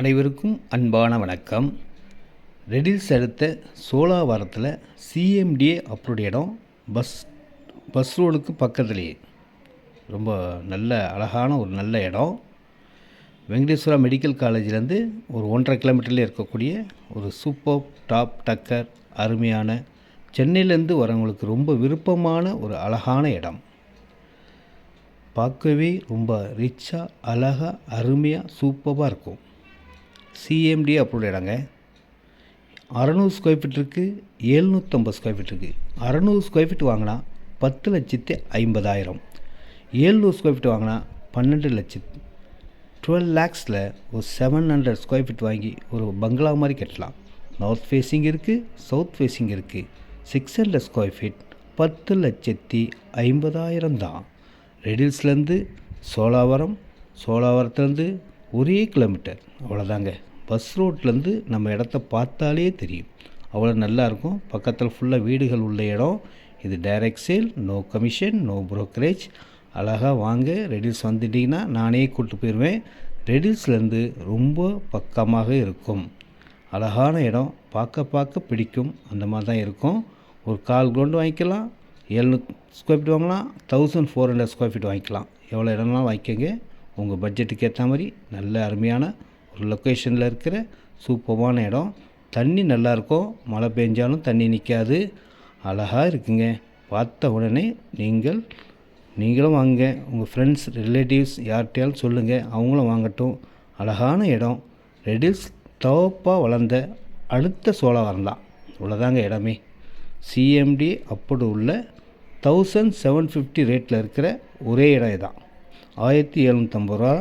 அனைவருக்கும் அன்பான வணக்கம். ரெடில்ஸ் அடுத்த சோலாவரத்தில் சிஎம்டிஏ அப்ரூவ்ட் இடம் பஸ் பஸ் ரோடுக்கு பக்கத்துலேயே. ரொம்ப நல்ல அழகான ஒரு நல்ல இடம். வெங்கடேஸ்வரா மெடிக்கல் காலேஜ்லேருந்து ஒரு ஒன்றரை கிலோமீட்டர்லேயே இருக்கக்கூடிய ஒரு சூப்பர் டாப் டக்கர் அருமையான சென்னையிலேருந்து வரவங்களுக்கு ரொம்ப விருப்பமான ஒரு அழகான இடம். பார்க்கவே ரொம்ப ரிச்சாக அழகாக அருமையாக சூப்பராக இருக்கும். சிஎம்டி அப்ரூவ்ட் இடங்க அறநூறு ஸ்கொயர் ஃபீட் இருக்குது ஏழ்நூற்றம்பது ஸ்கொயர் ஃபீட் இருக்குது அறநூறு ஸ்கொயர் ஃபீட் வாங்கினா பத்து லட்சத்து ஐம்பதாயிரம். ஏழ்நூறு ஸ்கொயர் ஃபீட் வாங்கினா பன்னெண்டு லட்சத்து டுவெல் லேக்ஸில் ஒரு செவன் ஹண்ட்ரட் ஸ்கொயர் ஃபீட் வாங்கி ஒரு பங்களா மாதிரி கட்டலாம். நார்த் ஃபேஸிங் இருக்குது சவுத் ஃபேஸிங் இருக்குது சிக்ஸ் ஹண்ட்ரட் ஸ்கொயர் ஃபீட் பத்து லட்சத்தி ஐம்பதாயிரம் தான். ரெடில்ஸ்லேருந்து சோலாவரம் சோலாவரத்துலேருந்து ஒரே கிலோமீட்டர் அவ்வளோதாங்க பஸ் ரோட்லேருந்து நம்ம இடத்த பார்த்தாலே தெரியும். அவ்வளோ நல்லாயிருக்கும் பக்கத்தில் ஃபுல்லாக வீடுகள் உள்ள இடம். இது direct sale no commission no brokerage அழகாக வாங்க. ரெடில்ஸ் வந்துட்டிங்கன்னா நானே கூப்பிட்டு போயிடுவேன் ரெடில்ஸ்லேருந்து ரொம்ப பக்கமாக இருக்கும். அழகான இடம். பார்க்க பார்க்க பிடிக்கும். அந்த மாதிரி தான் இருக்கும். ஒரு கால் கிரவுண்டு வாங்கிக்கலாம். எழுநூறு ஸ்கொயர் ஃபீட் வாங்கலாம். Thousand four hundred square feet வாங்கிக்கலாம். எவ்வளோ இடம்லாம் வாங்கிக்கோங்க. உங்கள் பட்ஜெட்டுக்கு ஏற்ற மாதிரி நல்ல அருமையான லொக்கேஷனில் இருக்கிற சூப்பமான இடம். தண்ணி நல்லாயிருக்கும் மழை பெஞ்சாலும் தண்ணி நிற்காது அழகாக இருக்குங்க. பார்த்த உடனே நீங்கள் நீங்களும் வாங்க. உங்கள் ஃப்ரெண்ட்ஸ் ரிலேட்டிவ்ஸ் யார்கிட்டயாலும் சொல்லுங்கள் அவங்களும் வாங்கட்டும். அழகான இடம். ரெடில்ஸ் தவப்பாக வளர்ந்த அடுத்த சோழவரம் தான். இவ்வளோதாங்க இடமே. சிஎம்டி அப்படி உள்ள தௌசண்ட் செவன் ஃபிஃப்டி ரேட்டில் இருக்கிற ஒரே இடம் இதான். ஆயிரத்தி எழுநூற்றம்பது ரூபா